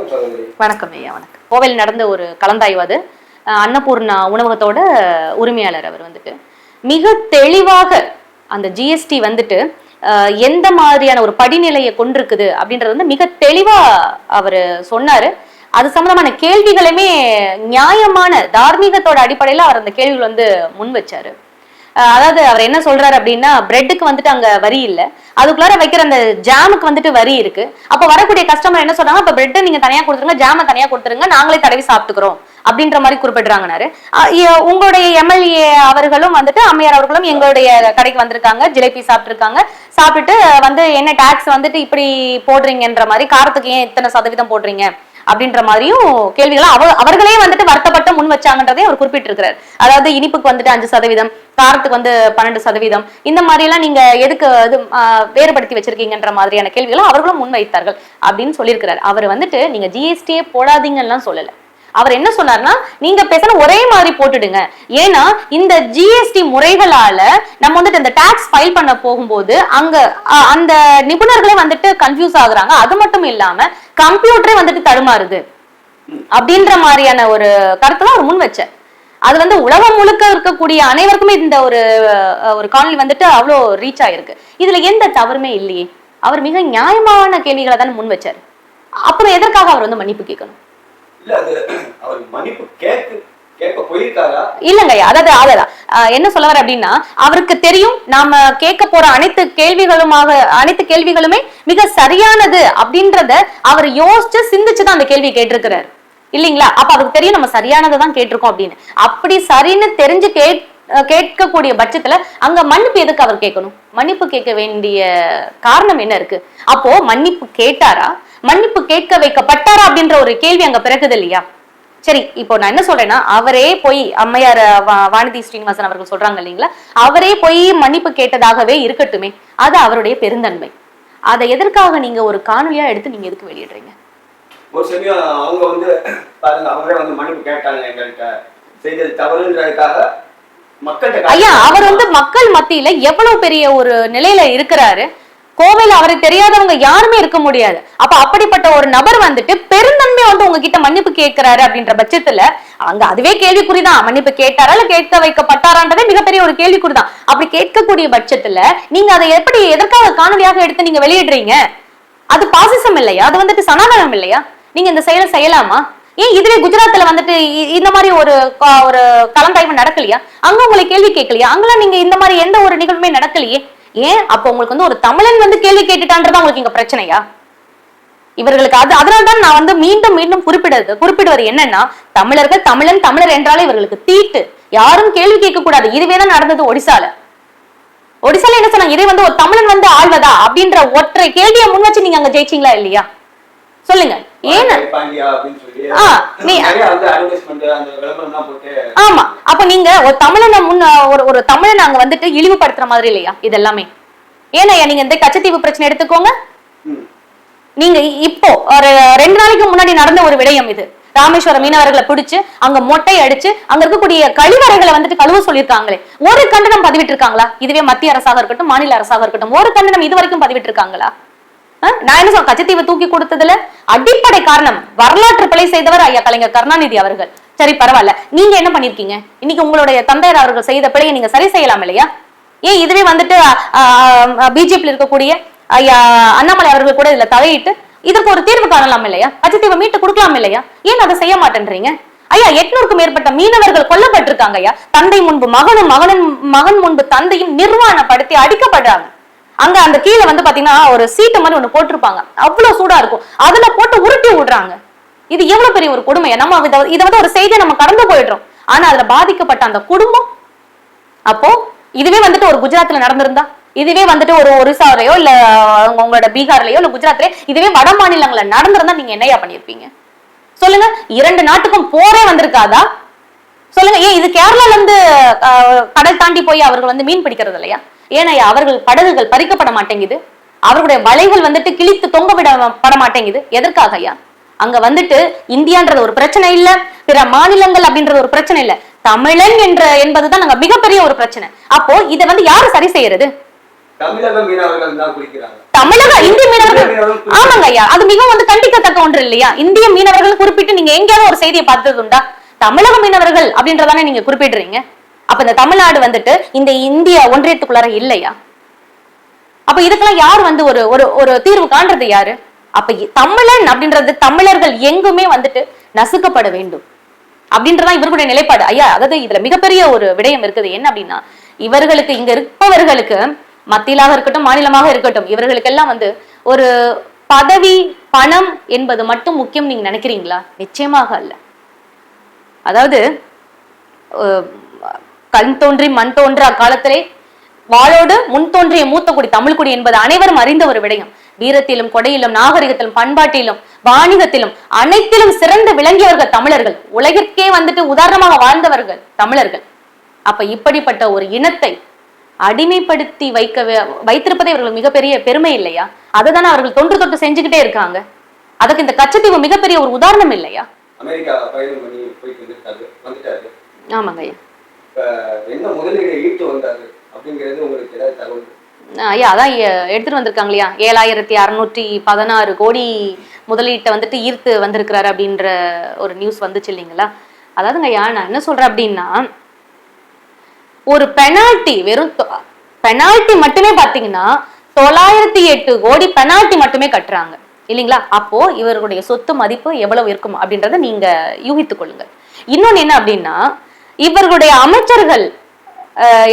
வணக்கம் வணக்கம் ஐயா வணக்கம். கோவையில் நடந்த ஒரு கலந்தாய்வு அது. அன்னபூர்ணா உணவகத்தோட உரிமையாளர் அவர் வந்துட்டு. மிக தெளிவாக அந்த ஜிஎஸ்டி வந்துட்டு எந்த மாதிரியான ஒரு படிநிலையை கொண்டிருக்குது அப்படின்றது வந்து மிக தெளிவா அவர் சொன்னாரு. அது சம்பந்தமான கேள்விகளுமே நியாயமான தார்மீகத்தோட அடிப்படையில அவர் அந்த கேள்விகள் வந்து முன் வச்சாரு. அதாவது அவர் என்ன சொல்றாரு அப்படின்னா பிரெட்டுக்கு வந்துட்டு அங்க வரி இல்ல. அதுக்குள்ளார வைக்கிற அந்த ஜாமுக்கு வந்துட்டு வரி இருக்கு. அப்ப வரக்கூடிய கஸ்டமர் என்ன சொல்றாங்க இப்ப பிரெட்டை நீங்க தனியா கொடுத்துருங்க ஜாம தனியா கொடுத்துருங்க நாங்களே தடவி சாப்பிட்டுக்கிறோம். அப்படின்ற மாதிரி குறிப்பிடுறாங்கனாரு. உங்களுடைய எம்எல்ஏ அவர்களும் வந்துட்டு அம்மையார் அவர்களும் எங்களுடைய கடைக்கு வந்திருக்காங்க ஜிலேபி சாப்பிட்டுருக்காங்க. சாப்பிட்டுட்டு வந்து என்ன டாக்ஸ் வந்துட்டு இப்படி போடுறீங்கன்ற மாதிரி காரத்துக்கு ஏன் இத்தனை சதவீதம் போடுறீங்க? அப்படின்ற மாதிரியும் கேள்விகளை அவ அவர்களே வந்துட்டு வருத்தப்பட்டு முன் வச்சாங்கன்றதே அவர் குறிப்பிட்டிருக்கிறார். அதாவது இனிப்புக்கு வந்துட்டு அஞ்சு சதவீதம் காரத்துக்கு வந்து பன்னெண்டு சதவீதம் இந்த மாதிரி எல்லாம் நீங்க எதுக்கு இது வேறுபடுத்தி வச்சிருக்கீங்கன்ற மாதிரியான கேள்விகளை அவர்களும் முன் வைத்தார்கள் அப்படின்னு சொல்லியிருக்கிறார். அவர் வந்துட்டு நீங்க ஜிஎஸ்டியே போடாதீங்கலாம் சொல்லல. அவர் என்ன சொன்னார்னா நீங்க பேசுற ஒரே மாதிரி போட்டுடுங்க. ஏன்னா இந்த ஜிஎஸ்டி முறைகளால நம்ம வந்துட்டு இந்த டாக்ஸ் ஃபைல் பண்ண போகும்போது அங்க அ- அந்த நிபுணர்களே வந்துட்டு கன்ஃபியூஸ் ஆகுறாங்க. அது மட்டும் இல்லாம கம்ப்யூட்டரே வந்துட்டு தடுமாறுது. அப்படின்ற மாதிரியான ஒரு கருத்தெல்லாம் அவர் முன் வச்ச அது வந்து உலகம் முழுக்க இருக்கக்கூடிய அனைவருக்குமே இந்த ஒரு ஒரு காணொலி வந்துட்டு அவ்வளோ ரீச் ஆயிருக்கு. இதுல எந்த தவறுமே இல்லையே. அவர் மிக நியாயமான கேள்விகளை தானே முன் வச்சார். அப்புறம் எதற்காக அவர் வந்து மன்னிப்பு கேட்கணும்? இல்ல அது அவர் மன்னிப்பு அதாவது அதான் என்ன சொல்ல வர அப்படின்னா அவருக்கு தெரியும் நாம கேட்க போற அனைத்து கேள்விகளுமாக அனைத்து கேள்விகளுமே மிக சரியானது அப்படின்றத அவர் யோசிச்சு சிந்திச்சு தான் அந்த கேள்வி கேட்டிருக்கிறார். இல்லைங்களா? அப்ப அவருக்கு தெரியும் நம்ம சரியானதை தான் கேட்டிருக்கோம் அப்படின்னு. அப்படி சரின்னு தெரிஞ்சு கேட் கேட்கக்கூடிய பட்சத்துல அங்க மன்னிப்பு எதுக்கு அவர் கேட்கணும்? மன்னிப்பு கேட்க வேண்டிய காரணம் என்ன இருக்கு? அப்போ மன்னிப்பு கேட்டாரா? மன்னிப்பு கேட்க வைக்கப்பட்டாரா அப்படின்ற ஒரு கேள்வி அங்க பிறகுது இல்லையா? சரி இப்போ நான் என்ன சொல்றேன்னா அவரே போய் அம்மையார் வானதி ஸ்ரீனிவாசன் அவர்கள் சொல்றாங்க இல்லைங்களா? அவரே போய் மன்னிப்பு கேட்டதாகவே இருக்கட்டுமே அது அவருடைய பெருந்தன்மை. அதை எதற்காக நீங்க ஒரு காணொலியா எடுத்து நீங்க எதுக்கு வெளியிடுறீங்க? ஒரு சமயம் அவங்க வந்து பாருங்க அவங்களே வந்து மன்னிப்பு கேட்டாங்க எங்கள்கிட்ட செய்தது தவறுன்றதுக்காக மக்கள்கிட்ட ஐயா அவர் வந்து மக்கள் மத்தியில எவ்வளவு பெரிய ஒரு நிலையில இருக்கிறாரு? கோவையில அவருக்கு தெரியாதவங்க யாருமே இருக்க முடியாது. அப்ப அப்படிப்பட்ட ஒரு நபர் வந்துட்டு பெருந்தன்மை வந்து உங்ககிட்ட மன்னிப்பு கேட்கிறாரு அப்படின்ற பட்சத்துல அங்க அதுவே கேள்விக்குறிதான். மன்னிப்பு கேட்டாரா இல்ல கேட்க வைக்கப்பட்டாரான்றதே மிகப்பெரிய ஒரு கேள்விக்குறிதான். அப்படி கேட்கக்கூடிய பட்சத்துல நீங்க அதை எப்படி எதற்காக காணொலியாக எடுத்து நீங்க வெளியிடுறீங்க? அது பாசிசம் இல்லையா? அது வந்துட்டு சனாதனம் இல்லையா? நீங்க இந்த செயலை செய்யலாமா? ஏன் இதுவே குஜராத்ல வந்துட்டு இ- இந்த மாதிரி ஒரு ஒரு கலந்தாய்வு நடக்கலையா? அங்க உங்களை கேள்வி கேட்கலையா? அங்கெல்லாம் நீங்க இந்த மாதிரி எந்த ஒரு நிகழ்வுமே நடக்கலையே? ஏன்? அப்போ உங்களுக்கு வந்து ஒரு தமிழன் வந்து கேள்வி கேட்டுட்டான்றதா உங்களுக்கு இங்க பிரச்சனையா? இவர்களுக்கு அது அதனால தான் நான் வந்து மீண்டும் மீண்டும் குறிப்பிடுறது குறிப்பிடுவது என்னன்னா தமிழர்கள் தமிழன் தமிழர் என்றாலே இவர்களுக்கு தீட்டு. யாரும் கேள்வி கேட்க கூடாது இதுவே தான் நடந்தது ஒடிசால. ஒடிசால என்ன சொன்னாங்க? இதே வந்து ஒரு தமிழன் வந்து ஆழ்வதா அப்படின்ற ஒற்றை கேள்வியை முன் வச்சு நீங்க அங்க ஜெயிச்சீங்களா இல்லையா? சொல்லுங்க. ஆமா. அப்ப நீங்க ஒரு தமிழனை முன்ன ஒரு ஒரு தமிழனை அங்க வந்துட்டு இழிவுபடுத்துற மாதிரி இல்லையா? இது எல்லாமே ஏன்னா நீங்க இந்த கச்சத்தீவு பிரச்சனை எடுத்துக்கோங்க. நீங்க இப்போ ஒரு ரெண்டு நாளைக்கு முன்னாடி நடந்த ஒரு விடயம் இது. ராமேஸ்வரம் மீனவர்களை பிடிச்சு அங்க மொட்டை அடிச்சு அங்க இருக்கக்கூடிய கழிவறைகளை வந்துட்டு கழுவ சொல்லியிருக்காங்களே. ஒரு கண்டனம் பதிவிட்டு இருக்காங்களா இதுவே மத்திய அரசாக இருக்கட்டும் மாநில அரசாக இருக்கட்டும் ஒரு கண்டனம் இது வரைக்கும் பதிவிட்டு இருக்காங்களா நான் என்ன சொல்ல கச்சத்தீவை தூக்கி கொடுத்ததுல அடிப்படை காரணம் வரலாற்று பிழை செய்தவர் ஐயா கலைஞர் கருணாநிதி அவர்கள். சரி பரவாயில்ல. நீங்க என்ன பண்ணிருக்கீங்க? இன்னைக்கு உங்களுடைய தந்தையர் அவர்கள் செய்த பிழையை நீங்க சரி செய்யலாம் இல்லையா? ஏன் இதுவே வந்துட்டு பிஜேபியில் இருக்கக்கூடிய ஐயா அண்ணாமலை அவர்கள் கூட இதுல தலையிட்டு இதற்கு ஒரு தீர்வு காணலாம் இல்லையா? கச்சத்தீவை மீட்டு கொடுக்கலாம் இல்லையா? ஏன் அதை செய்ய மாட்டேன்றீங்க? ஐயா எட்நூறுக்கும் மேற்பட்ட மீனவர்கள் கொல்லப்பட்டிருக்காங்க ஐயா. தந்தை முன்பு மகனும் மகனும் மகன் முன்பு தந்தையும் நிர்வாணப்படுத்தி அடிக்கப்படுறாங்க. அங்க அந்த கீழே வந்து பாத்தீங்கன்னா ஒரு சீட்டு மாதிரி ஒண்ணு போட்டிருப்பாங்க. அவ்வளவு சூடா இருக்கும். அதுல போட்டு உருட்டி விடுறாங்க. இது எவ்வளவு பெரிய ஒரு கொடுமை நம்ம இத இதை வந்து ஒரு செய்தியை நம்ம கடந்து போயிடுறோம். ஆனா அதுல பாதிக்கப்பட்ட அந்த குடும்பம் அப்போ இதுவே வந்துட்டு ஒரு குஜராத்ல நடந்திருந்தா? இதுவே வந்துட்டு ஒரு ஒரிசாவிலயோ இல்ல உங்களோட பீகார்லயோ இல்ல குஜராத்லயோ இதுவே வட மாநிலங்கள்ல நடந்திருந்தா நீங்க என்னையா பண்ணிருப்பீங்க? சொல்லுங்க. இரண்டு நாட்டுக்கும் போரே வந்திருக்காதா? சொல்லுங்க. ஏன் இது கேரளால இருந்து கடல் தாண்டி போய் அவர்கள் வந்து மீன் பிடிக்கிறது இல்லையா ஏனையா அவர்கள் படகுகள் பறிக்கப்பட மாட்டேங்குது. அவர்களுடைய வலைகள் வந்துட்டு கிழித்து தொங்க விட பட மாட்டேங்குது. எதற்காக ஐயா? அங்க வந்துட்டு இந்தியான்றது ஒரு பிரச்சனை இல்ல பிற மாநிலங்கள் அப்படின்றது ஒரு பிரச்சனை இல்ல. தமிழன் என்ற என்பதுதான் நாங்க மிகப்பெரிய ஒரு பிரச்சனை. அப்போ இதை வந்து யாரு சரி செய்யறது? தமிழக இந்திய மீனவர்கள். ஆமாங்க ஐயா. அது மிகவும் வந்து கண்டிக்கத்தக்க ஒன்று இல்லையா? இந்திய மீனவர்கள் குறிப்பிட்டு நீங்க எங்கேயாவது ஒரு செய்தியை பார்த்தது உண்டா? தமிழக மீனவர்கள் அப்படின்றதானே நீங்க குறிப்பிடுறீங்க? அப்ப இந்த தமிழ்நாடு வந்துட்டு இந்த இந்திய ஒன்றியத்துக்குள்ளார இல்லையா? அப்ப இதுக்கெல்லாம் யார் வந்து ஒரு ஒரு ஒரு தீர்வு காண்றது யாரு? அப்ப தமிழன் அப்படின்றது தமிழர்கள் எங்குமே வந்துட்டு நசுக்கப்பட வேண்டும். அப்படின்றதான் இவர்களுடைய நிலைப்பாடு. ஐயா அதாவது இதுல மிகப்பெரிய ஒரு விடயம் இருக்குது. என்ன அப்படின்னா இவர்களுக்கு இங்க இருப்பவர்களுக்கு மத்தியிலாக இருக்கட்டும் மாநிலமாக இருக்கட்டும் இவர்களுக்கெல்லாம் வந்து ஒரு பதவி பணம் என்பது மட்டும் முக்கியம் நீங்க நினைக்கிறீங்களா? நிச்சயமாக அல்ல. அதாவது கண் தோன்றி மண் தோன்றா காலத்திலே வாளோடு முன் தோன்றிய மூத்த குடி தமிழ் குடி என்பது அனைவரும் அறிந்த ஒரு விடயம். வீரத்திலும் கொடையிலும் நாகரிகத்திலும் பண்பாட்டிலும் வாணிகத்திலும் அனைத்திலும் சிறந்து விளங்கியவர்கள் தமிழர்கள். உலகிற்கே வந்துட்டு உதாரணமாக வாழ்ந்தவர்கள் தமிழர்கள். அப்ப இப்படிப்பட்ட ஒரு இனத்தை அடிமைப்படுத்தி வைக்க வைத்திருப்பதே இவர்கள் மிகப்பெரிய பெருமை இல்லையா? அதுதானே அவர்கள் தொன்று தொட்டு செஞ்சுக்கிட்டே இருக்காங்க. அதுக்கு இந்த கச்சத்தீவு மிகப்பெரிய ஒரு உதாரணம் இல்லையா? ஆமாங்க ஐயா. இப்ப என்ன முதலீடு ஈட்டு வந்தாரு அப்படிங்கிறது உங்களுக்கு ஏதாவது தகவல்? ஐயா அதான் எடுத்துட்டு வந்திருக்காங்க இல்லையா? ஏழாயிரத்தி அறுநூற்றி பதினாறு கோடி முதலீட்டை வந்துட்டு ஈர்த்து வந்திருக்கிறாரு அப்படின்ற ஒரு நியூஸ் வந்துச்சு இல்லைங்களா? அதாவதுங்க ஐயா நான் என்ன சொல்றேன் அப்படின்னா ஒரு பெனால்ட்டி வெறும் பெனால்ட்டி மட்டுமே பார்த்தீங்கன்னா தொள்ளாயிரத்தி எட்டு கோடி பெனால்ட்டி மட்டுமே கட்டுறாங்க. இல்லைங்களா? அப்போ இவர்களுடைய சொத்து மதிப்பு எவ்வளவு இருக்கும் அப்படின்றத நீங்க யூகித்துக் கொள்ளுங்க. இன்னொன்னு என்ன அப்படின்னா இவர்களுடைய அமைச்சர்கள்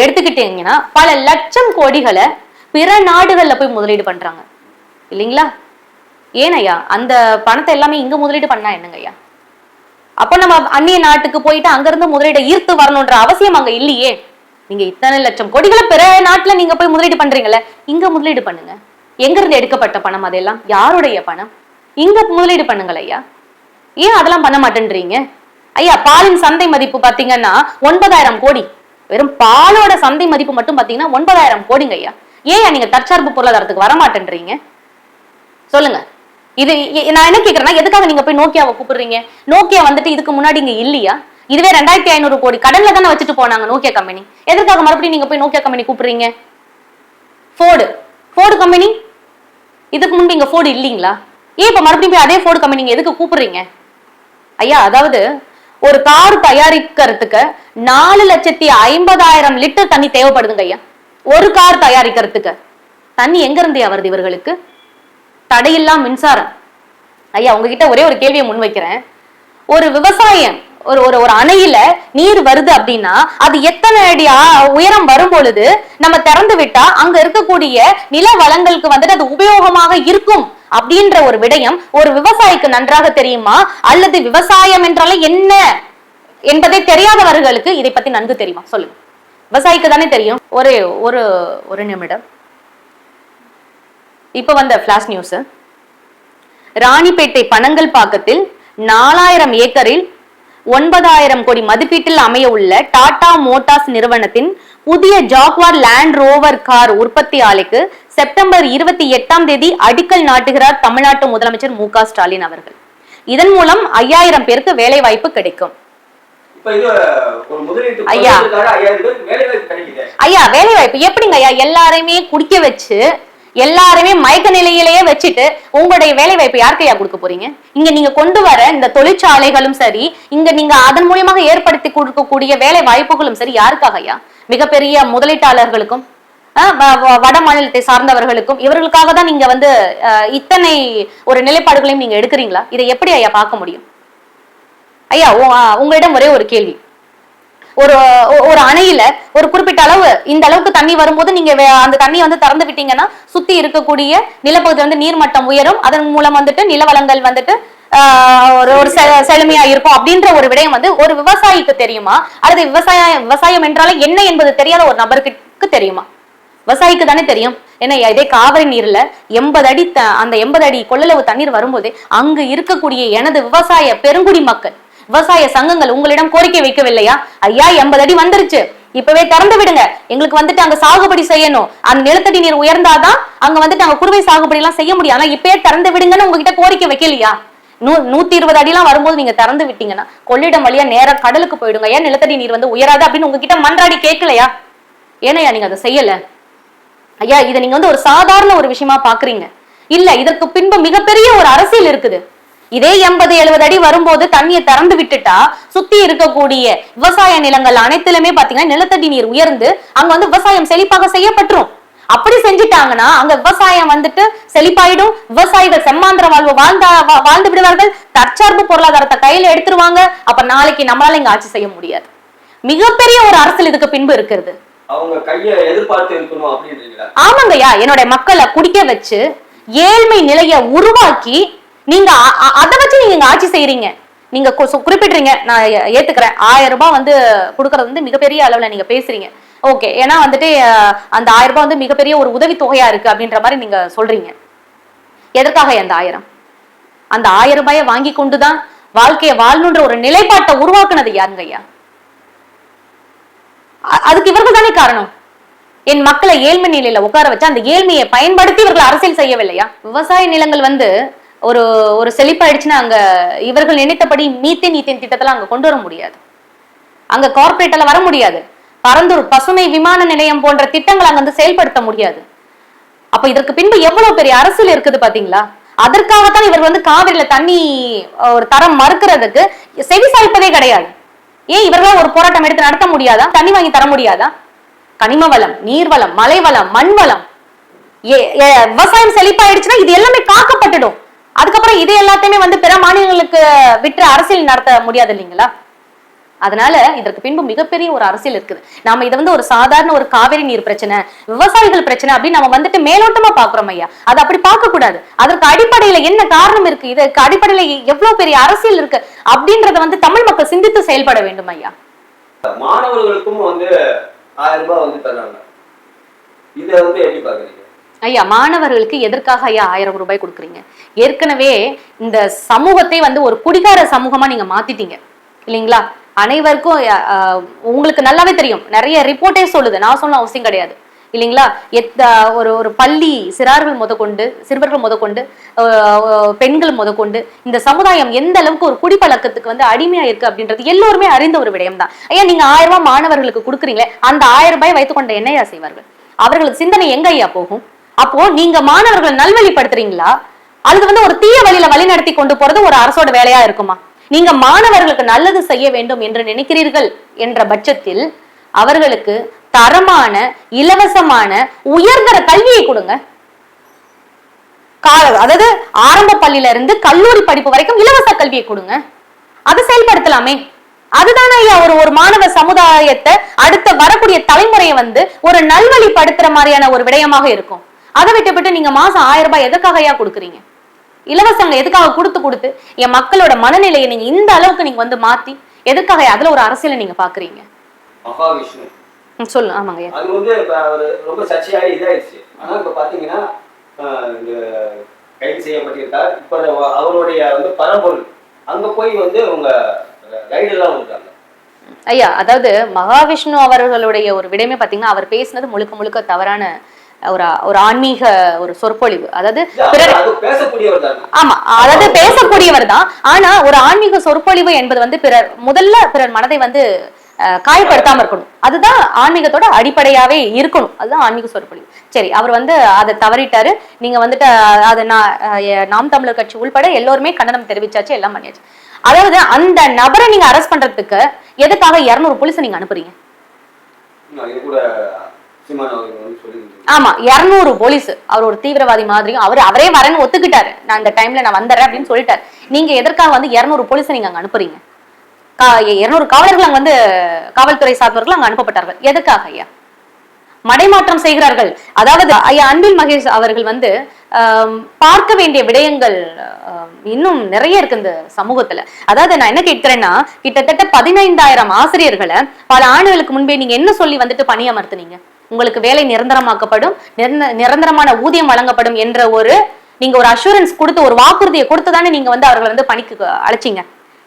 எடுத்துக்கிட்டீங்கன்னா பல லட்சம் கோடிகளை பிற நாடுகள்ல போய் முதலீடு பண்றாங்க. இல்லைங்களா? ஏனையா அந்த பணத்தை எல்லாமே இங்க முதலீடு பண்ணா என்னங்கய்யா அப்போ அப்ப நம்ம அந்நிய நாட்டுக்கு போயிட்டு அங்கிருந்து முதலீடை ஈர்த்து வரணுன்ற அவசியம் அங்க இல்லையே. நீங்க இத்தனை லட்சம் கோடிகளை பிற நாட்டுல நீங்க போய் முதலீடு பண்றீங்களே இங்க முதலீடு பண்ணுங்க. எங்க இருந்து எடுக்கப்பட்ட பணம் அதெல்லாம்? யாருடைய பணம்? இங்க முதலீடு பண்ணுங்கள் ஐயா. ஏன் அதெல்லாம் பண்ண மாட்டேன்றீங்க? ஐயா பாலின் சந்தை மதிப்பு பாத்தீங்கன்னா ஒன்பதாயிரம் கோடி. வெறும் பாலோட சந்தை மதிப்பு மட்டும் பாத்தீங்கன்னா ஒன்பதாயிரம் கோடிங்க ஐயா. ஏன் நீங்க தற்சார்பு பொருளாதாரத்துக்கு வரமாட்டேன்றீங்க? சொல்லுங்க. இது நான் என்ன கேக்குறேன்னா எதுக்காக நீங்க போய் நோக்கியாவை கூப்பிடுறீங்க? நோக்கியா வந்துட்டு இதுக்கு முன்னாடி இங்க இல்லையா? இதுவே ரெண்டாயிரத்தி ஐநூறு கோடி. கடன்ல தானே வச்சுட்டு போனாங்க நோக்கியா கம்பெனி. எதற்காக மறுபடியும் நீங்க போய் நோக்கியா கம்பெனி கூப்பிடுறீங்க? Ford Ford company? இதுக்கு முன்பு இங்க ஃபோர்டு இல்லைங்களா? ஏன் இப்ப மறுபடியும் போய் அதே ஃபோர்டு கம்பெனி நீங்க எதுக்கு கூப்பிடுறீங்க? ஐயா அதாவது ஒரு கார் தயாரிக்கிறதுக்கு நாலு லட்சத்தி ஐம்பதாயிரம் லிட்டர் தண்ணி தேவைப்படுதுங்க ஐயா. ஒரு கார் தயாரிக்கிறதுக்கு. தண்ணி எங்க இருந்தே வருது இவர்களுக்கு? தடையில்லா மின்சாரம். ஐயா உங்ககிட்ட ஒரே ஒரு கேள்வியை முன்வைக்கிறேன். ஒரு விவசாயம் ஒரு ஒரு ஒரு அணையில நீர் வருது அப்படின்னா அது எத்தனை அடி உயரம் வரும் பொழுது நம்ம திறந்து விட்டா அங்க இருக்கக்கூடிய நில வளங்களுக்கு வந்துட்டு அது உபயோகமாக இருக்கும் அப்படின்ற ஒரு விடயம் ஒரு விவசாயிக்கு நன்றாக தெரியுமா? அல்லது விவசாயம் என்றால என்ன என்பதை தெரியாதவர்களுக்கு இதை பத்தி நன்கு தெரியுமா? சொல்லுங்க. விவசாயிக்கு தானே தெரியும். ஒரே ஒரு ஒரு நிமிடம். இப்ப வந்த பிளாஷ் நியூஸ் ராணிப்பேட்டை பனங்கல் பாக்கத்தில் நாலாயிரம் ஏக்கரில் ஒன்பதாயிரம் கோடி மதிப்பீட்டில் அமைய உள்ள டாடா மோட்டார்ஸ் நிறுவனத்தின் புதிய ஜாக்வார் லேண்ட் ரோவர் கார் உற்பத்தி ஆலைக்கு செப்டம்பர் இருபத்தி எட்டாம் தேதி அடிக்கல் நாட்டுகிறார் தமிழ்நாட்டு முதலமைச்சர் மு ஸ்டாலின் அவர்கள். இதன் மூலம் ஐயாயிரம் பேருக்கு வேலை வாய்ப்பு கிடைக்கும் ஐயா. ஐயா வேலை வாய்ப்பு எப்படிங்க ஐயா? எல்லாரையுமே குடிக்க வச்சு எல்லாருமே மயக்க நிலையிலேயே வச்சுட்டு உங்களுடைய வேலை வாய்ப்பு யாருக்கையா கொடுக்க போறீங்க? இங்க நீங்க கொண்டு வர இந்த தொழிற்சாலைகளும் சரி இங்க நீங்க அதன் மூலியமாக ஏற்படுத்தி கொடுக்கக்கூடிய வேலை வாய்ப்புகளும் சரி யாருக்காக ஐயா? மிகப்பெரிய முதலீட்டாளர்களுக்கும் வ- வ- வட மாநிலத்தை சார்ந்தவர்களுக்கும் இவர்களுக்காக தான் நீங்க வந்து இத்தனை ஒரு நிலைப்பாடுகளையும் நீங்க எடுக்கிறீங்களா? இதை எப்படி ஐயா பார்க்க முடியும்? ஐயா உங்களிடம் ஒரே ஒரு கேள்வி. ஒரு ஒரு அணையில ஒரு குறிப்பிட்ட அளவு இந்த அளவுக்கு தண்ணி வரும்போது நீங்க வே- அந்த தண்ணி வந்து திறந்து விட்டீங்கன்னா சுத்தி இருக்கக்கூடிய நிலப்பகுதி வந்து நீர்மட்டம் உயரும். அதன் மூலம் வந்துட்டு நிலவளங்கள் வந்துட்டு ஒரு ஒரு செ- செழுமையா இருக்கும் அப்படின்ற ஒரு விடயம் வந்து ஒரு விவசாயிக்கு தெரியுமா? அல்லது விவசாய விவசாயம் என்றாலே என்ன என்பது தெரியாத ஒரு நபருக்கு தெரியுமா? விவசாயிக்கு தானே தெரியும். ஏன்னா இதே காவிரி நீர்ல எண்பது அடி த- அந்த எண்பது அடி கொள்ளளவு தண்ணீர் வரும்போது அங்கு இருக்கக்கூடிய எனது விவசாய பெருங்குடி மக்கள் விவசாய சங்கங்கள் உங்களிடம் கோரிக்கை வைக்கவில்லையா? ஐயா எண்பது அடி வந்துருச்சு. இப்பவே திறந்து விடுங்க. எங்களுக்கு வந்துட்டு அங்க சாகுபடி செய்யணும். அந்த நிலத்தடி நீர் உயர்ந்தாதான் அங்க வந்துட்டு அங்க குறுவை சாகுபடி எல்லாம் செய்ய முடியும். ஆனா இப்பயே திறந்து விடுங்கன்னு உங்ககிட்ட கோரிக்கை வைக்கலையா? நூ நூத்தி இருபது அடிலாம் வரும்போது நீங்க திறந்து விட்டீங்கன்னா கொள்ளிடம் வழியா நேரம் கடலுக்கு போயிடுங்க. ஏன் நிலத்தடி நீர் வந்து உயராது அப்படின்னு உங்ககிட்ட மன்றாடி கேட்கலையா? ஏனையா நீங்க அதை செய்யல? ஐயா இதை நீங்க வந்து ஒரு சாதாரண ஒரு விஷயமா பாக்குறீங்க. இல்ல இதற்கு பின்பு மிகப்பெரிய ஒரு அரசியல் இருக்குது. இதே எண்பது எழுபது அடி வரும்போது தண்ணியை திறந்து விட்டுட்டா சுத்தி இருக்கக்கூடிய விவசாய நிலங்கள் அனைத்திலுமே பாத்தீங்கன்னா நிலத்தடி நீர் உயர்ந்து அங்க வந்து விவசாயம் செழிப்பாக செய்யப்பட்டுரும். அப்படி செஞ்சுட்டாங்கன்னா அங்க விவசாயம் வந்துட்டு செழிப்பாயிடும். விவசாயிகள் செம்மாந்திர வாழ்வு வாழ்ந்தா வாழ்ந்து விடுவார்கள். தற்சார்பு பொருளாதாரத்தை கையில எடுத்துருவாங்க. அப்ப நாளைக்கு நம்மளால இங்க ஆட்சி செய்ய முடியாது. மிகப்பெரிய ஒரு அரசியல் இதுக்கு பின்பு இருக்கிறது. ஆமாங்கய்யா. என்னோட மக்களை குடிக்க வச்சு ஏழ்மை நிலைய உருவாக்கி நீங்க அதை வச்சு நீங்க ஆட்சி செய்யறீங்க நீங்க குறிப்பிடுறீங்க நான் ஏ- ஏத்துக்கிறேன். ஆயிரம் ரூபாய் வந்து கொடுக்கறது வந்து மிகப்பெரிய அளவுல நீங்க பேசுறீங்க. ஓகே. ஏன்னா வந்துட்டு அந்த ஆயிரம் ரூபாய் வந்து மிகப்பெரிய ஒரு உதவி தொகையா இருக்கு அப்படின்ற மாதிரி நீங்க சொல்றீங்க. எதற்காக அந்த ஆயிரம்? அந்த ஆயிரம் ரூபாயை வாங்கி கொண்டுதான் வாழ்க்கையை வாழணுன்ற ஒரு நிலைப்பாட்டை உருவாக்குனது யாருங்க ஐயா? அதுக்கு இவர்கள் தானே காரணம். என் மக்களை ஏழ்மை நிலையில உட்கார வச்சு அந்த ஏழ்மையை பயன்படுத்தி இவர்கள் அரசியல் செய்யவில்லையா? விவசாய நிலங்கள் வந்து ஒரு ஒரு செழிப்பாயிடுச்சுன்னா அங்க இவர்கள் நினைத்தபடி மீத்தேன் நீத்தேன் திட்டத்தெல்லாம் அங்க கொண்டு வர முடியாது. அங்க கார்ப்பரேட்ல வர முடியாது. பரந்தூர் பசுமை விமான நிலையம் போன்ற திட்டங்களை அங்க வந்து செயல்படுத்த முடியாது. அப்ப இதற்கு பின்பு எவ்வளவு பெரிய அரசியல் இருக்குது பாத்தீங்களா? அதற்காகத்தான் இவர் வந்து காவிரியில தண்ணி ஒரு தரம் மறுக்கிறதுக்கு செவி சாய்ப்பதே கிடையாது. ஏன் இவர்களா ஒரு போராட்டம் எடுத்து நடத்த முடியாதா? தண்ணி வாங்கி தர முடியாதா? கனிம வளம் நீர் வளம் மலை வளம் மண் வளம். ஏ- விவசாயம் செழிப்பாயிடுச்சுன்னா இது எல்லாமே காக்கப்பட்டுடும். அதுக்கப்புறம் இது எல்லாத்தையுமே வந்து பிற மாநிலங்களுக்கு விற்று அரசியல் நடத்த முடியாது இல்லைங்களா? அதனால இதற்கு பின்பு மிகப்பெரிய ஒரு அரசியல் இருக்குது. நாம இதை வந்து ஒரு சாதாரண ஒரு காவிரி நீர் பிரச்சனை விவசாயிகள் பிரச்சனை அப்படின்னு நம்ம வந்துட்டு மேலோட்டமா பாக்குறோம் ஐயா. அது அப்படி பார்க்க கூடாது. அதற்கு அடிப்படையில என்ன காரணம் இருக்கு? இதற்கு அடிப்படையில எவ்வளவு பெரிய அரசியல் இருக்கு? அப்படின்றத வந்து தமிழ் மக்கள் சிந்தித்து செயல்பட வேண்டும் ஐயா. மாணவர்களுக்கும் வந்து ஆயிரம் ரூபாய் வந்து தராங்க இதை வந்து எப்படி பாக்குறீங்க ஐயா மாணவர்களுக்கு எதற்காக ஐயா ஆயிரம் ரூபாய் கொடுக்குறீங்க? ஏற்கனவே இந்த சமூகத்தை வந்து ஒரு குடிகார சமூகமா நீங்க மாத்திட்டீங்க. இல்லைங்களா? அனைவருக்கும் உங்களுக்கு நல்லாவே தெரியும். நிறைய ரிப்போர்ட்டே சொல்லுது. நான் சொல்ல அவசியம் கிடையாது. இல்லைங்களா? எத்த ஒரு ஒரு பள்ளி சிறார்கள் முதற்கொண்டு சிறுவர்கள் முதற்கொண்டு பெண்கள் முதற்கொண்டு இந்த சமுதாயம் எந்த அளவுக்கு ஒரு குடிப்பழக்கத்துக்கு வந்து அடிமையா இருக்கு அப்படின்றது எல்லோருமே அறிந்த ஒரு விடயம் தான் ஐயா நீங்க ஆயிரம் ரூபாய் மாணவர்களுக்கு கொடுக்குறீங்களே அந்த ஆயிரம் ரூபாய் வைத்துக்கொண்ட என்னையா செய்வார்கள்? அவர்களுக்கு சிந்தனை எங்க ஐயா போகும்? அப்போ நீங்க மாணவர்களை நல்வழிப்படுத்துறீங்களா? அல்லது வந்து ஒரு தீய வழியில வழிநடத்தி கொண்டு போறது ஒரு அரசோட வேலையா இருக்குமா? நீங்க மாணவர்களுக்கு நல்லது செய்ய வேண்டும் என்று நினைக்கிறீர்கள் என்ற பட்சத்தில் அவர்களுக்கு தரமான இலவசமான உயர்தர கல்வியை கொடுங்க. கால அதாவது ஆரம்ப பள்ளியில இருந்து கல்லூரி படிப்பு வரைக்கும் இலவச கல்வியை கொடுங்க. அதை செயல்படுத்தலாமே. அதுதானே ஐயா ஒரு ஒரு மாணவ சமுதாயத்தை அடுத்த வரக்கூடிய தலைமுறையை வந்து ஒரு நல்வழிப்படுத்துற மாதிரியான ஒரு விடயமாக இருக்கும். அதை விட்டுவிட்டு நீங்க மாசம் ஆயிரம் ரூபாய் எதுக்காக ஐயா கொடுக்குறீங்க? இலவசங்க எதுக்காக கொடுத்து கொடுத்து என் மக்களோட மனநிலையை நீங்க இந்த அளவுக்கு நீங்க வந்து மாத்தி எதுக்காக அதுல ஒரு அரசியலை நீங்க பாக்குறீங்க? சொல்லு. ஆமாங்க. அது வந்து ரொம்ப சர்ச்சையாகி இதாயிடுச்சு. ஆனா இப்ப பாத்தீங்கன்னா கைது செய்யப்பட்டிருக்கார். இப்ப அவ- அவருடைய வந்து பரம்பொருள். அங்க போய் வந்து உங்க கைடு எல்லாம் ஐயா அதாவது மகாவிஷ்ணு அவர்களுடைய ஒரு விடயமே பாத்தீங்கன்னா அவர் பேசினது முழுக்க முழுக்க தவறான ஒரு ஒரு ஆன்மீக ஒரு சொற்பொழிவு. அதாவது பிறர் ஆமா அதாவது பேசக்கூடியவர் தான். ஆனா ஒரு ஆன்மீக சொற்பொழிவு என்பது வந்து பிறர் முதல்ல பிறர் மனதை வந்து காயப்படுத்தாம இருக்கணும். அதுதான் ஆன்மீகத்தோட அடிப்படையாவே இருக்கணும். அதுதான் ஆன்மீக சொற்பொழிவு. சரி அவர் வந்து அதை தவறிட்டாரு. நீங்க வந்துட்டு அதை நான் நாம் தமிழர் கட்சி உள்பட எல்லோருமே கண்டனம் தெரிவிச்சாச்சு எல்லாம் பண்ணியாச்சு. அதாவது அந்த நபரை நீங்க அரெஸ்ட் பண்றதுக்கு எதுக்காக இருநூறு போலீஸ் நீங்க அனுப்புறீங்க? ஆமா இருநூறு போலீஸ். அவர் ஒரு தீவிரவாதி மாதிரி அவர் அவரே வரேன்னு ஒத்துக்கிட்டாரு. நான் இந்த டைம்ல நான் வந்துடுறேன் அப்படின்னு சொல்லிட்டாரு. நீங்க எதற்காக வந்து இருநூறு போலீஸ் நீங்க அங்க அனுப்புறீங்க? இருநூறு காவலர்கள் அங்க வந்து காவல்துறை சார்ந்தவர்கள் அங்க அனுப்பப்பட்டார்கள். எதுக்காக ஐயா? மடைமாற்றம் செய்கிறார்கள். அதாவது ஐயா அன்பில் மகேஷ் அவர்கள் வந்து பார்க்க வேண்டிய விடயங்கள் இன்னும் நிறைய இருக்கு இந்த சமூகத்துல. அதாவது நான் என்ன கேட்கிறேன்னா கிட்டத்தட்ட பதினைந்தாயிரம் ஆசிரியர்களை பல ஆண்டுகளுக்கு முன்பே நீங்க என்ன சொல்லி வந்துட்டு பணியமர்த்துனீங்க? உங்களுக்கு வேலை நிரந்தரமாக்கப்படும் நிரந்தரமான ஊதியம் வழங்கப்படும் என்ற ஒரு நீங்க ஒரு அஷூரன்ஸ் கொடுத்து ஒரு வாக்குறுதியை கொடுத்து தானே நீங்க வந்து அவர்களை வந்து பணிக்கு அழைச்சிங்க.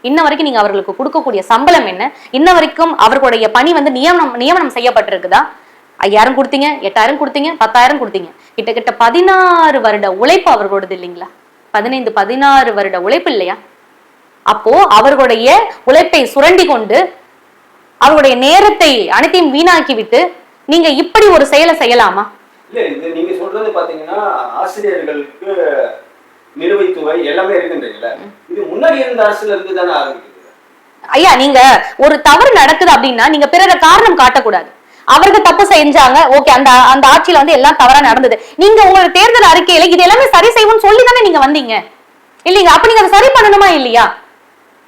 இன்ன வரைக்கும் நீங்க அவர்களுக்கு கொடுக்கக்கூடிய சம்பளம் என்ன? இன்ன வரைக்கும் அவர்களுடைய பணி வந்து நியமனம் நியமனம் செய்யப்பட்டிருக்குதா? ஐயாயிரம் கொடுத்தீங்க எட்டாயிரம் கொடுத்தீங்க பத்தாயிரம் கொடுத்தீங்க. கிட்டத்தட்ட பதினாறு வருட உழைப்பு அவர்களோடது இல்லைங்களா? பதினைந்து பதினாறு வருட உழைப்பு இல்லையா? அப்போ அவர்களுடைய உழைப்பை சுரண்டி கொண்டு அவருடைய நேரத்தை அனைத்தையும் வீணாக்கி விட்டு நீங்க இப்படி ஒரு செயலை செய்யலாமா? இல்ல இது நீங்க சொல்றது பாத்தீங்கன்னா ஆசிரியர்களுக்கு நிலுவைத்துறை எல்லாமே இருக்குன்றீங்கல்ல? இது முன்னாடி இருந்த அரசுல இருந்து தானே ஆரம்பிக்குது. ஐயா நீங்க ஒரு தவறு நடக்குது அப்படின்னா நீங்க பிறரை காரணம் காட்டக்கூடாது. அவர்கள் தப்பு செஞ்சாங்க ஓகே அந்த அந்த ஆட்சியில வந்து எல்லாம் தவறா நடந்தது. நீங்க உங்களோட தேர்தல் அறிக்கையில இது எல்லாமே சரி செய்வோம்னு சொல்லி தானே நீங்க வந்தீங்க? இல்லைங்க அப்ப நீங்க அதை சரி பண்ணணுமா இல்லையா?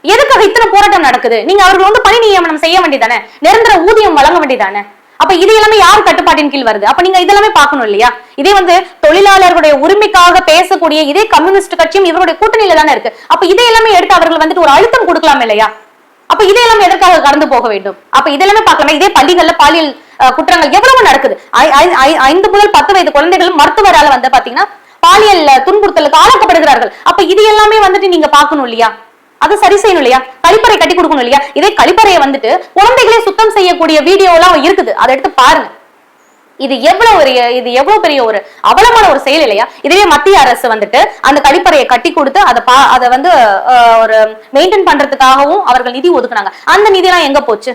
எதுக்காக இத்தனை போராட்டம் நடக்குது? நீங்க அவர்கள் வந்து பணி நியமனம் செய்ய வேண்டியதானே நிரந்தர ஊதியம் வழங்க வேண்டியதானே அப்ப இது எல்லாமே யார் கட்டுப்பாட்டின் கீழ் வருது? அப்ப நீங்க இதெல்லாமே பார்க்கணும் இல்லையா? இதே வந்து தொழிலாளர்களுடைய உரிமைக்காக பேசக்கூடிய இதே கம்யூனிஸ்ட் கட்சியும் இவருடைய கூட்டணியில தானே இருக்கு. அப்ப இதை எல்லாமே எடுத்து அவர்கள் வந்துட்டு ஒரு அழுத்தம் கொடுக்கலாம் இல்லையா? அப்ப இதெல்லாம் எதற்காக கடந்து போக வேண்டும்? அப்ப இதெல்லாமே பார்க்கலாம் இதே பள்ளிகள்ல பாலியல் குற்றங்கள் எவ்வளவு நடக்குது? ஐந்து முதல் பத்து வயது குழந்தைகள் மருத்துவரால வந்து பாத்தீங்கன்னா பாலியல் துன்புறுத்தலுக்கு ஆளாக்கப்படுகிறார்கள். அப்ப இது எல்லாமே வந்துட்டு நீங்க பாக்கணும் இல்லையா? அதை சரி செய்யணும் இல்லையா? கழிப்பறை கட்டி கொடுக்கணும் இல்லையா? இதே கழிப்பறையை வந்துட்டு குழந்தைகளே சுத்தம் செய்யக்கூடிய வீடியோ எல்லாம் இருக்குது. அதை எடுத்து பாருங்க. இது எவ்வளவு ஒரு இது எவ்வளவு பெரிய ஒரு அவலமான ஒரு செயல் இல்லையா? இதுவே மத்திய அரசு வந்துட்டு அந்த கழிப்பறையை கட்டி கொடுத்து அதை பா அதை வந்து ஒரு மெயின்டைன் பண்றதுக்காகவும் அவர்கள் நிதி ஒதுக்குனாங்க. அந்த நிதி எல்லாம் எங்க போச்சு?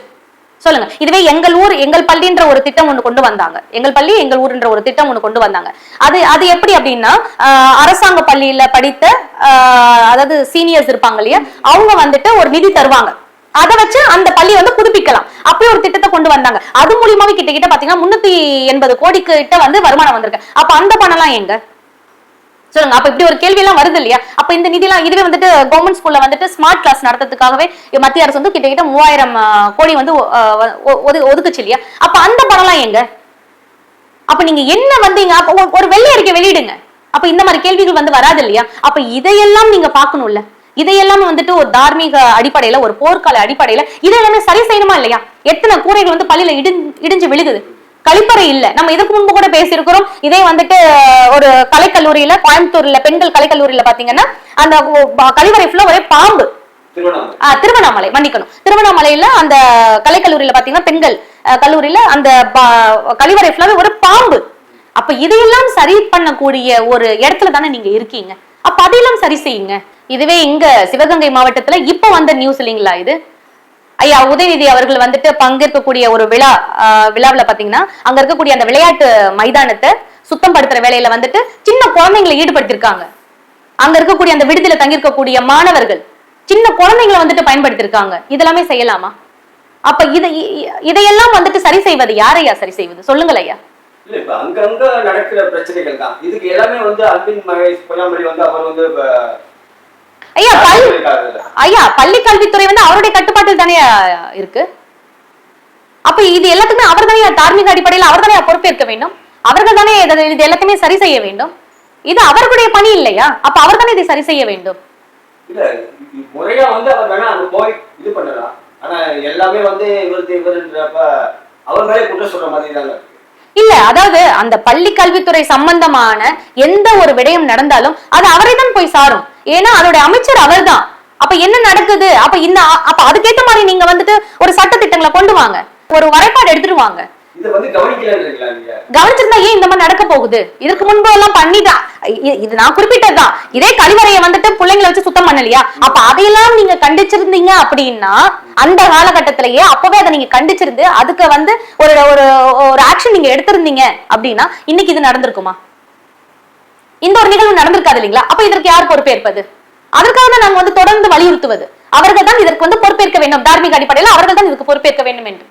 சொல்லுங்க. இதுவே எங்கள் ஊர் எங்கள் பள்ளின்ற ஒரு திட்டம் ஒண்ணு கொண்டு வந்தாங்க. எங்கள் பள்ளி எங்கள் ஊர்ன்ற ஒரு திட்டம் ஒன்று கொண்டு வந்தாங்க. அது அது எப்படி அப்படின்னா ஆஹ், அரசாங்க பள்ளியில படித்த ஆஹ், அதாவது சீனியர்ஸ் இருப்பாங்க இல்லையா அவங்க வந்துட்டு ஒரு நிதி தருவாங்க. அதை வச்சு அந்த பள்ளியை வந்து புதுப்பிக்கலாம். அப்படி ஒரு திட்டத்தை கொண்டு வந்தாங்க. அது மூலியமாவே கிட்ட கிட்ட பாத்தீங்கன்னா முன்னூத்தி எண்பது கோடி கிட்ட வந்து வருமானம் வந்திருக்கு. அப்ப அந்த பணம்லாம் எங்க? சொல்லுங்க. அப்ப இப்படி ஒரு கேள்வி எல்லாம் வருது இல்லையா? அப்ப இந்த நிதிலாம் இதுவே வந்துட்டு கவர்மெண்ட் ஸ்கூல்ல வந்துட்டு ஸ்மார்ட் கிளாஸ் நடத்துறதுக்காகவே மத்திய அரசு வந்து கிட்டத்தட்ட மூவாயிரம் கோடி வந்து ஒதுக்குச்சு இல்லையா? அப்ப அந்த பணம்லாம் எங்க? அப்ப நீங்க என்ன வந்தீங்க அப்ப ஒரு- வெள்ளை அறிக்கை வெளியிடுங்க. அப்ப இந்த மாதிரி கேள்விகள் வந்து வராது இல்லையா? அப்ப இதையெல்லாம் நீங்க பாக்கணும்ல இதையெல்லாம் வந்துட்டு ஒரு தார்மீக அடிப்படையில ஒரு போர்க்கால அடிப்படையில இதெல்லாமே சரி செய்யணுமா இல்லையா? எத்தனை கூரைகள் வந்து பள்ளியில இடிஞ்சு விழுகுது? கழிப்பறை இல்ல. நம்ம இதுக்கு முன்பு கூட பேசியிருக்கிறோம். இதே வந்துட்டு ஒரு கலைக்கல்லூரியில கோயம்புத்தூர்ல பெண்கள் கலைக்கல்லூரியில பாத்தீங்கன்னா அந்த கழிவறை ஃபுல்லா ஒரே பாம்பு. திருவண்ணாமலை. மன்னிக்கணும். திருவண்ணாமலையில அந்த கலைக்கல்லூரியில பாத்தீங்கன்னா பெண்கள் கல்லூரியில அந்த கழிவறை ஃபுல்லாவே ஒரு பாம்பு. அப்ப இதையெல்லாம் சரி பண்ணக்கூடிய ஒரு இடத்துல தானே நீங்க இருக்கீங்க. அப்ப அதையெல்லாம் சரி செய்யுங்க. இதுவே இங்க சிவகங்கை மாவட்டத்துல இப்ப வந்த நியூஸ் இல்லைங்களா இது? ஐயா உதயநிதி அவர்கள் வந்துட்டு பங்கேற்கக்கூடிய ஒரு விழா விழாவில் விழாவுல பாத்தீங்கன்னா அங்க இருக்கக்கூடிய அந்த விளையாட்டு மைதானத்தை சுத்தம் படுத்துற வேலையில வந்துட்டு சின்ன குழந்தைங்களை ஈடுபடுத்திருக்காங்க. அங்க இருக்கக்கூடிய அந்த விடுதியில தங்கியிருக்கக்கூடிய மாணவர்கள் சின்ன குழந்தைங்களை வந்துட்டு பயன்படுத்திருக்காங்க. இதெல்லாமே செய்யலாமா? அப்ப இதை இதையெல்லாம் வந்துட்டு சரி செய்வது யாரையா சரி செய்வது? சொல்லுங்கள் ஐயா. இல்ல இப்ப அங்கங்க நடக்கிற பிரச்சனைகள் தான். இதுக்கு எல்லாமே வந்து அன்பின் மகேஷ் பொய்யாமொழி வந்து அவர் வந்து ஐயா பள்ளி. ஐயா பள்ளி கல்வித்துறை வந்து அவருடைய கட்டுப்பாட்டில் தானே இருக்கு? அப்ப இது எல்லாத்துக்குமே அவர் தானே தார்மீக அடிப்படையில் அவர் தானே பொறுப்பேற்க வேண்டும்? அவர்கள் தானே இதை- எல்லாத்தையுமே சரி செய்ய வேண்டும்? இது அவர்களுடைய பணி இல்லையா? அப்ப அவர் தானே இதை சரி செய்ய வேண்டும்? இல்ல முறையா வந்து அவர் வேணா அங்க போய் இது பண்ணலாம். ஆனா எல்லாமே வந்து இவரு இவருன்றப்ப அவர் மேலே குற்றம் சொல்ற மாதிரி தாங்க. இல்ல அதாவது அந்த பள்ளி கல்வித்துறை சம்பந்தமான எந்த ஒரு விடயம் நடந்தாலும் அது அவரை தான் போய் சாரும். ஏன்னா அதோட அமைச்சர் அவர்தான். அப்ப என்ன நடக்குது? அப்ப இந்த அப்ப அதுக்கேத்த மாதிரி நீங்க வந்துட்டு ஒரு சட்ட திட்டங்களை கொண்டு வாங்க. ஒரு வரைபாடு எடுத்துட்டு வாங்க. இதை வந்து கவனிக்கலன்றீங்களா நீங்க? கவனிச்சிருந்தா ஏன் இந்த மாதிரி நடக்க போகுது? இதுக்கு முன்பு எல்லாம் பண்ணிட்டா இ- இது நான் குறிப்பிட்டதுதான். இதே கழிவறையை வந்துட்டு பிள்ளைங்களை வச்சு சுத்தம் பண்ணலையா? அப்ப அதையெல்லாம் நீங்க கண்டிச்சிருந்தீங்க அப்படின்னா அந்த காலகட்டத்திலேயே அப்பவே அதை நீங்க கண்டிச்சிருந்து அதுக்கு வந்து ஒரு ஒரு ஒரு ஆக்ஷன் நீங்க எடுத்திருந்தீங்க அப்படின்னா இன்னைக்கு இது நடந்திருக்குமா? இந்த ஒரு நிகழ்வு நடந்திருக்காது இல்லைங்களா? அப்ப இதற்கு யார் பொறுப்பேற்பது? அதற்காக தான் நாங்க வந்து தொடர்ந்து வலியுறுத்துவது. அவர்கள் தான் இதற்கு வந்து பொறுப்பேற்க வேண்டும். தார்மீக அடிப்படையில் அவர்கள் தான் இதுக்கு பொறுப்பேற்க வேண்டும் என்று.